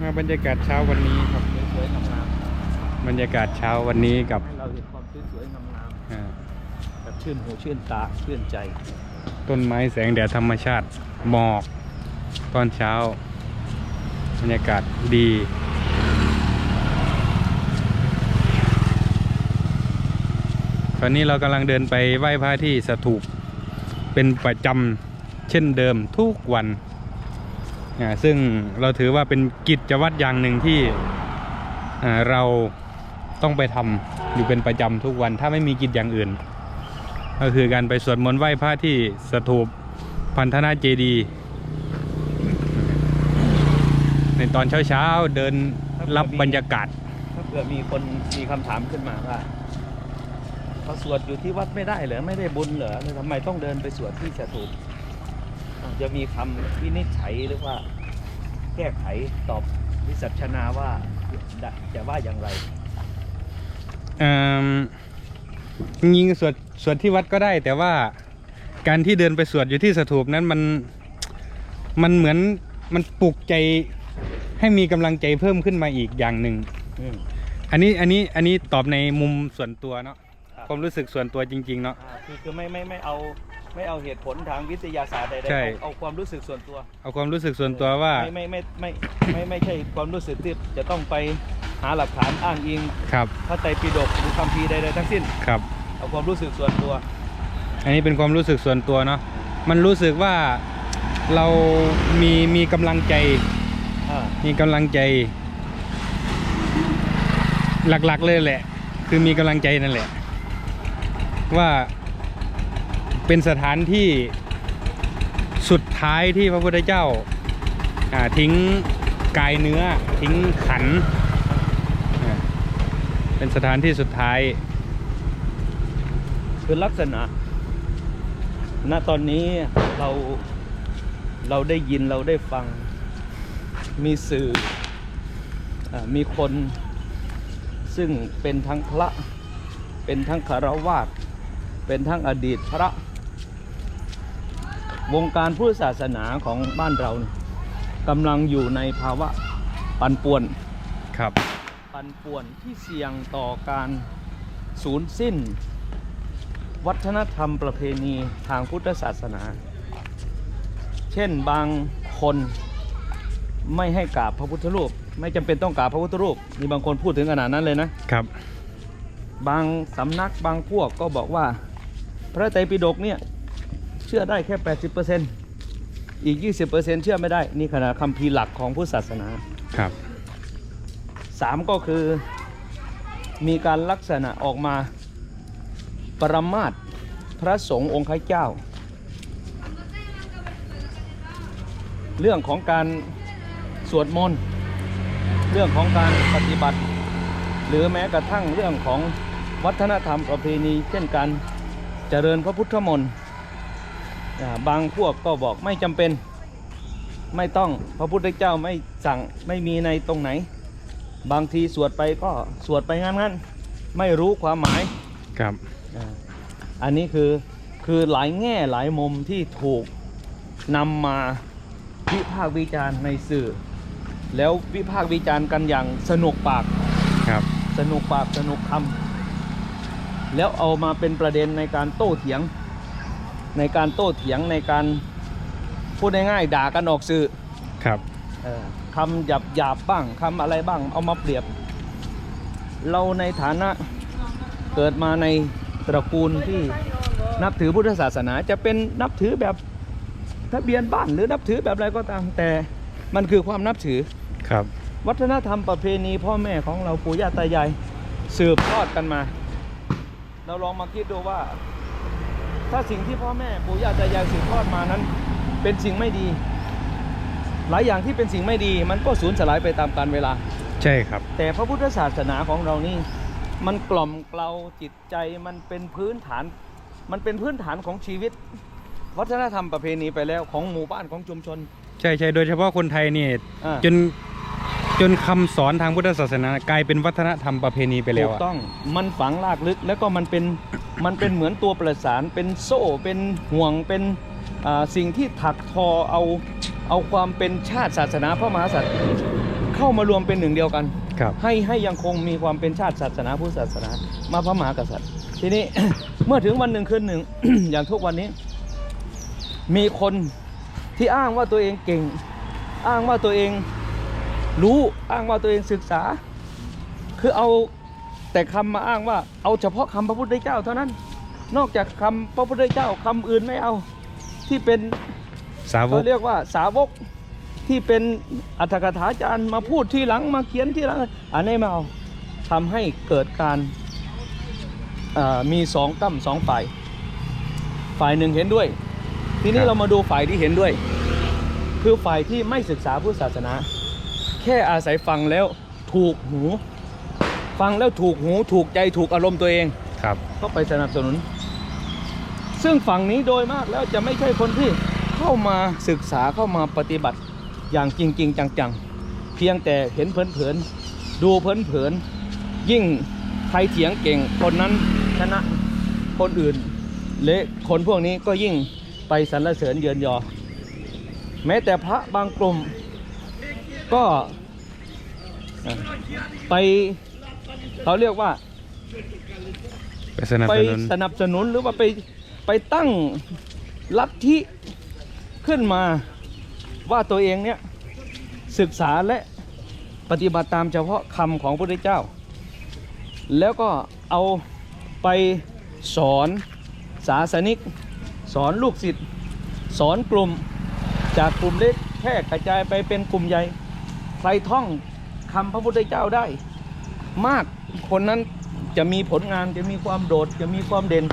มาบรรยากาศเช้าวันนี้ครับสวยๆงามบรรยากาศเช้าวันนี้กับๆให้เราเห็นความสวยๆงามอ่าๆแบบชื่นหูชื่นตาชื่นใจ ต้นไม้แสงแดดธรรมชาติหมอกตอนเช้า บรรยากาศดีตอนนี้เรากำลังเดินไปไหว้พระที่สถูปเป็นประจำเช่นเดิมทุกวันอ่า ซึ่งเราถือว่าเป็นกิจวัตรอย่างหนึ่งที่เราต้องไปทำอยู่เป็นประจำทุกวันถ้าไม่มีกิจอย่างอื่น ก็คือการไปสวดมนต์ไหว้พระที่สถูปพันธนาเจดีในตอนเช้าๆเดินรับบรรยากาศถ้าเผื่อมีคนมีคำถามขึ้นมาว่าเขาสวดอยู่ที่วัดไม่ได้เหรอไม่ได้บุญเหรอทำไมต้องเดินไปสวดที่สถูป จะมีคำวินิจฉัยหรือว่าแก้ไขตอบวิสัชนาว่าจะว่าอย่างไรเอิ่มยิงสวดสวดที่วัดก็ได้ แต่ว่าการที่เดินไปสวดอยู่ที่สถูปนั้นมันมันเหมือนมันปลุกใจให้มีกำลังใจเพิ่มขึ้นมาอีกอย่างหนึ่งอืมอันนี้อันนี้อันนี้ตอบในมุมส่วนตัวเนาะครับความรู้สึกส่วนตัวจริง ๆ เนาะอ่าคือคือไม่ไม่ไม่เอา ไม่เอาเหตุผลทางวิทยาศาสตร์ใดๆใช่ เอาเอาความรู้สึกส่วนตัวเอาความรู้สึกส่วนตัวว่าไม่ไม่ไม่ไม่ไม่ไม่ใช่ความรู้สึกที่จะต้องไปหาหลักฐานอ้างอิงครับพระไตรปิฎกหรือคัมภีร์ใดๆทั้งสิ้น ครับ เอาความรู้สึกส่วนตัวอันนี้เป็นความรู้สึกส่วนตัวเนาะมันรู้สึกว่าเรามีมีกำลังใจ อ่ามีกำลังใจ หลักๆเลยแหละ คือมีกำลังใจนั่นแหละ ว่า เป็นสถานที่สุดท้ายที่พระพุทธเจ้าาทิ้งกายเนื้อทิ้งขัน เป็นสถานที่สุดท้าย คือลักษณะ ณตอนนี้เราเราได้ยินเราได้ฟัง มีสื่ออมีคนซึ่งเป็นทั้งพระ เป็นทั้งคารวาสเป็นทั้งอดีตพระ วงการพุทธศาสนาของบ้านเราเนี่ยกำลังอยู่ในภาวะปั่นป่วนครับปั่นป่วนที่เสี่ยงต่อการสูญสิ้น วัฒนธรรมประเพณีทางพุทธศาสนา เช่นบางคนไม่ให้กราบพระพุทธรูป ไม่จำเป็นต้องกราบพระพุทธรูป มีบางคนพูดถึงขนาดนั้นเลยนะครับ บางสำนักบางพวกก็บอกว่า พระไตรปิฎกเนี่ยเชื่อได้แค่ 80%อีก 20%เชื่อไม่ได้ นี่ขนาดคำพีร์หลักของพุทธศาสนา ครับ สามก็คือมีการลักษณะออกมาประมาทพระสงฆ์องค์ข้าเจ้า เรื่องของการสวดมนต์เรื่องของการปฏิบัติ หรือแม้กระทั่งเรื่องของวัฒนธรรมประเพณี เช่นการเจริญพระพุทธมนต์อ่า บางพวกก็บอกไม่จำเป็นไม่ต้องพระพุทธเจ้าไม่สั่งไม่มีในตรงไหน บางทีสวดไปก็สวดไปงั้นๆไม่รู้ความหมายครับอ่าอันนี้คือคือหลายแง่หลายมุมที่ถูกนำมาวิพากษ์วิจารณ์ในสื่อ แล้ววิพากษ์วิจารณ์กันอย่างสนุกปากครับสนุกปากสนุกคำแล้วเอามาเป็นประเด็นในการโต้เถียง ในการโต้เถียงในการพูดง่ายๆด่ากันออกสื่อครับเอ่อคำหยาบหยาบบ้างคำอะไรบ้างเอามาเปรียบ เราในฐานะเกิดมาในตระกูลที่นับถือพุทธศาสนาจะเป็นนับถือแบบทะเบียนบ้านหรือนับถือแบบอะไรก็ตาม แต่มันคือความนับถือครับ วัฒนธรรมประเพณีพ่อแม่ของเราปู่ย่าตายายสืบทอดกันมา เราลองมาคิดดูว่า ถ้าสิ่งที่พ่อแม่ปู่ย่าตายายสืบทอดมานั้น เป็นสิ่งไม่ดี หลายอย่างที่เป็นสิ่งไม่ดี มันก็สูญสลายไปตามกาลเวลา ใช่ครับ แต่พระพุทธศาสนาของเรานี่ มันกล่อมเกลาจิตใจมันเป็นพื้นฐาน มันเป็นพื้นฐานของชีวิต วัฒนธรรมประเพณีไปแล้วของหมู่บ้านของชุมชน ใช่ใช่โดยเฉพาะคนไทยเนี่ยอ่าจนจนคำสอนทางพุทธศาสนากลายเป็นวัฒนธรรมประเพณีไปแล้วถูอะกต้องมันฝังลากลึกแล้วก็มันเป็น มันเป็นเหมือนตัวประสานเป็นโซ่เป็นห่วงเป็นอ่าสิ่งที่ถักทอเอาเอาความเป็นชาติศาสนาพระมหากษัตริย์ขเข้ามารวมเป็นหนึ่งเดียวกันครับให้ให้ยังคงมีความเป็นชาติศาสนาพุทธศาสนามาพระมหากษัตริย์ ทีนี้เมื่อถึงวันหนึ่งคืนหนึ่งอย่างทุกวันนี้ มีคนที่อ้างว่าตัวเองเก่ง อ้างว่าตัวเองรู้อ้างว่าตัวเองศึกษา คือเอา แต่คำมาอ้างว่าเอาเฉพาะคำพระพุทธเจ้าเท่านั้น นอกจากคำพระพุทธเจ้าคำอื่นไม่เอาที่เป็นสาวเขากเรียกว่าสาวกที่เป็นอัตถกถาจารย์มาพูดที่หลังมาเขียนที่หลังอันนี้ไม่เอาทำให้เกิดการเอ่อมีสองกั้มสองฝ่าย ฝ่ายหนึ่งเห็นด้วย ทีนี้เรามาดูฝ่ายที่เห็นด้วย คือฝ่ายที่ไม่ศึกษาพุทธศาสนา แค่อาศัยฟังแล้วถูกหู ฟังแล้วถูกหูถูกใจถูกอารมณ์ตัวเองครับ ก็ไปสนับสนุน ซึ่งฝั่งนี้โดยมากแล้วจะไม่ใช่คนที่เข้ามาศึกษาเข้ามาปฏิบัติอย่างจริงๆจังๆ เพียงแต่เห็นเผินๆดูเผินๆยิ่งใครเถียงเก่งคนนั้นชนะคนอื่นและคนพวกนี้ก็ยิ่งไปสรรเสริญเยือนยอ แม้แต่พระบางกลุ่มก็เอ่อไป เขาเรียกว่าไปสนับไปสนุนสนับสนุนหรือว่าไปไปตั้งลัทธิขึ้นมาว่าตัวเองเนี่ยศึกษาและปฏิบัติตามเฉพาะคำของพระพุทธเจ้า แล้วก็เอาไปสอนศาสนิก สอนลูกศิษย์สอนกลุ่มจากกลุ่มเล็กแพร่กระจายไปเป็นกลุ่มใหญ่ ใครท่องคำพระพุทธเจ้าได้มาก คนนั้นจะมีผลงานจะมีความโดด จะมีความเด่น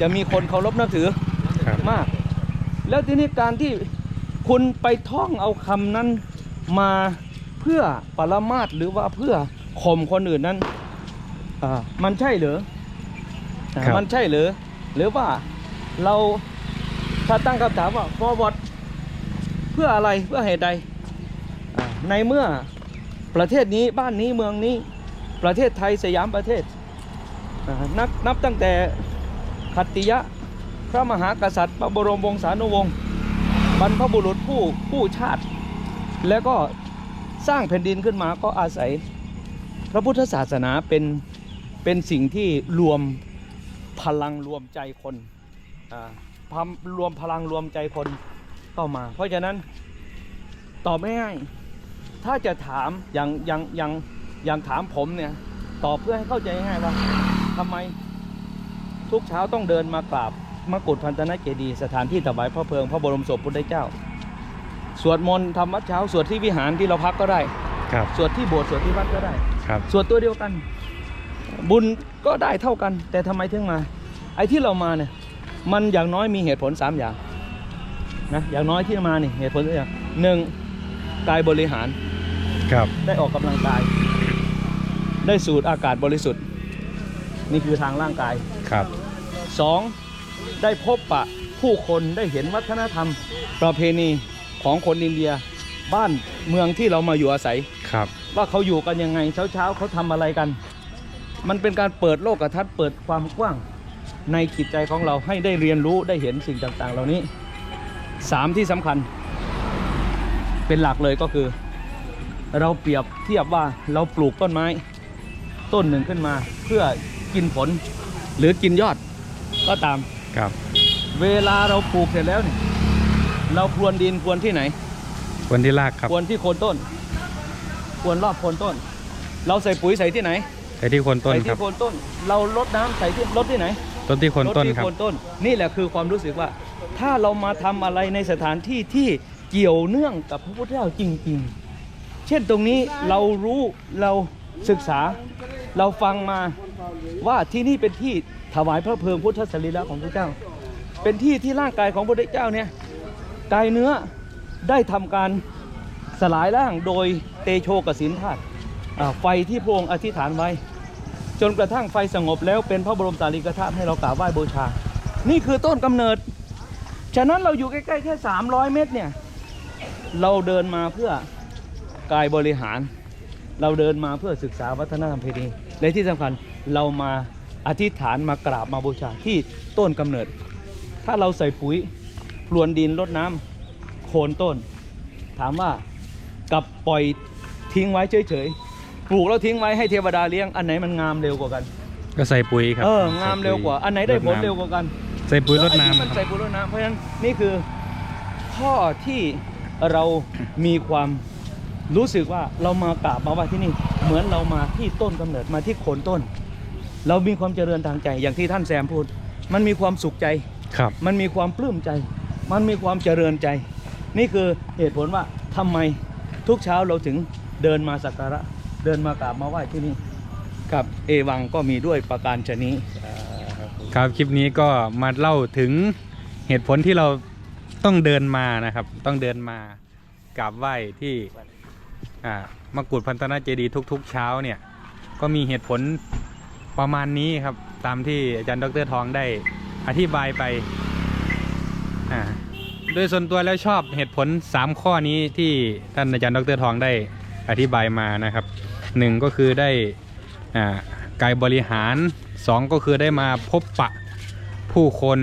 จะมีคนเคารพนับถือครับมาก แล้วทีนี้การที่คุณไปท่องเอาคำนั้นมาเพื่อปรมาตถ์หรือว่าเพื่อข่มคนอื่นนั้นอ่ามันใช่เหรืออ่าครับมันใช่เหรือหรือว่าเราถ้าตั้งคำถามว่า forward เพื่ออะไรเพื่อเหตุใดอ่าในเมื่อประเทศนี้บ้านนี้เมืองนี้ ประเทศไทยสยามประเทศอ่านับนับตั้งแต่ขัตติยะพระมหากษัตริย์พระบรมวงศานุวงศ์บรรพบุรุษผู้ผู้ชาติ แล้วก็สร้างแผ่นดินขึ้นมาก็อาศัยพระพุทธศาสนาเป็นเป็นสิ่งที่รวมพลังรวมใจคนอ่าพมรวมพลังรวมใจคนเข้ามา เพราะฉะนั้นตอบไม่ง่ายๆถ้าจะถามอย่างอย่างอย่าง อย่างถามผมเนี่ยตอบเพื่อให้เข้าใจง่ายๆว่าทำไมทุกเช้าต้องเดินมากราบมกุฏพันธนเจดีย์สถานที่ถวายพระเพลิงพระบรมศพพุทธเจ้า สวดมนต์ทำวัดเช้า สวดที่วิหารที่เราพักก็ได้ครับสวดที่โบสถ์สวดที่วัดก็ได้ครับสวดตัวเดียวกัน บุญก็ได้เท่ากัน แต่ทำไมถึงมา ไอ้ที่เรามาเนี่ย มันอย่างน้อยมีเหตุผลสามอย่างนะอย่างน้อยที่มานี่เหตุผลสามอย่างหนึ่งกายบริหารครับได้ออกกำลังกาย ได้สูดอากาศบริสุทธิ์ นี่คือทางร่างกาย ครับสองได้พบปะผู้คนได้เห็นวัฒนธรรม ประเพณีของคนอินเดีย บ้านเมืองที่เรามาอยู่อาศัย ครับ ว่าเขาอยู่กันยังไงเช้าเช้าๆเขาทำอะไรกัน มันเป็นการเปิดโลกทัศน์เปิดความกว้างในจิตใจของเราให้ได้เรียนรู้ได้เห็นสิ่งต่างๆ เหล่านี้สามที่สำคัญ เป็นหลักเลยก็คือ เราเปรียบเทียบว่าเราปลูกต้นไม้ ต้นหนึ่งขึ้นมา เพื่อกินผลหรือกินยอดก็ตาม ครับ เวลาเราปลูกเสร็จแล้วเนี่ยเราพรวนดินพรวนที่ไหนวันที่ลากครับพรวนที่โคนต้นพรวนรอบโคนต้น เราใส่ปุ๋ยใส่ที่ไหนใส่ที่โคนต้นใส่ครัที่บ โคนต้น เราลดน้ำใส่ที่ลดที่ไหน ต้นที่โคนต้นลดที่ครับ โคนต้นนี่แหละคือความรู้สึกว่า ถ้าเรามาทำอะไรในสถานที่ที่เกี่ยวเนื่องกับพระพุทธเจ้าจริง ๆ เช่นตรงนี้เรารู้เราศึกษา เราฟังมาว่าที่นี่เป็นที่ถวายพระเพลิงพุทธสรีระของพระเจ้า เป็นที่ที่ร่างกายของพระเจ้าเนี่ยกายเนื้อได้ทำการสลายร่างโดยเตโชกสินธาตุไฟที่พระองค์อธิษฐานไว้ จนกระทั่งไฟสงบแล้วเป็นพระบรมสารีริกธาตุให้เรากราบไหว้บูชา นี่คือต้นกำเนิด ฉะนั้นเราอยู่ใกล้ๆแค่ 300 เมตรเนี่ยเราเดินมาเพื่อกายบริหาร เราเดินมาเพื่อศึกษาวัฒนธรรมเพณี และที่สำคัญเรามาอธิษฐานมากราบมาบูชาที่ต้นกำเนิด ถ้าเราใส่ปุ๋ยพรวนดินรดน้ำโคนต้น ถามว่ากับปล่อยททิ้งไว้เฉยๆปลูกแล้วทิ้งไว้ให้เทวดาเลี้ยงอันไหนมันงามเร็วกว่ากัน ก็ใส่ปุ๋ยครับเอองามเร็วกว่า อันไหนได้ผลเร็วกว่ากัน ใส่ปุ๋ยรดไอ้ที่น้ำมันคใส่รับปุ๋ยรดน้ำเพราะฉะนั้นนี่คือข้อที่เรามีความ รู้สึกว่าเรามากราบมาไหว่าที่นี่เหมือนเรามาที่ต้นกำเนิดมาที่โคนต้น เรามีความเจริญทางใจอย่างที่ท่านแซมพูด มันมีความสุขใจครับ มันมีความปลื้มใจ มันมีความเจริญใจ นี่คือเหตุผลว่าทำไมทุกเช้าเราถึงเดินมาสักการะ เดินมากราบมาไหว้ที่นี่กับเอวังก็มีด้วยประการชนี้ครับคลิปนี้ก็มาเล่าถึงเหตุผลที่เราต้องเดินมานะครับ ต้องเดินมากราบไหว้ที่อ่า มกุฎพันธนาเจดีทุก ๆ เช้าเนี่ย ก็มีเหตุผลประมาณนี้ครับ ตามที่อาจารย์ดรทองได้อธิบายไปโดยส่วนตัวแล้วชอบเหตุผล 3 ข้อนี้ที่ท่านอาจารย์ดรทองได้อธิบายมานะครับหนึ่งก็คือได้กายบริหารสองก็คือได้มาพบปะผู้คน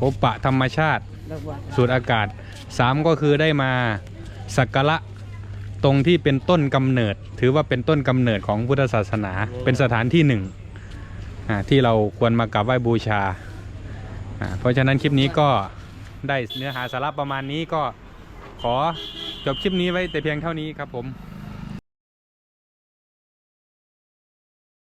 พบปะธรรมชาติ สูดอากาศ 3 ก็คือได้มาสักการะ ตรงที่เป็นต้นกำเนิด ถือว่าเป็นต้นกำเนิดของพุทธศาสนา เป็นสถานที่หนึ่งอ่าที่เราควรมากราบไหว้บูชาอ่าเพราะฉะนั้นคลิปนี้ก็ได้เนื้อหาสาระประมาณนี้ก็ขอจบคลิปนี้ไว้แต่เพียงเท่านี้ครับผม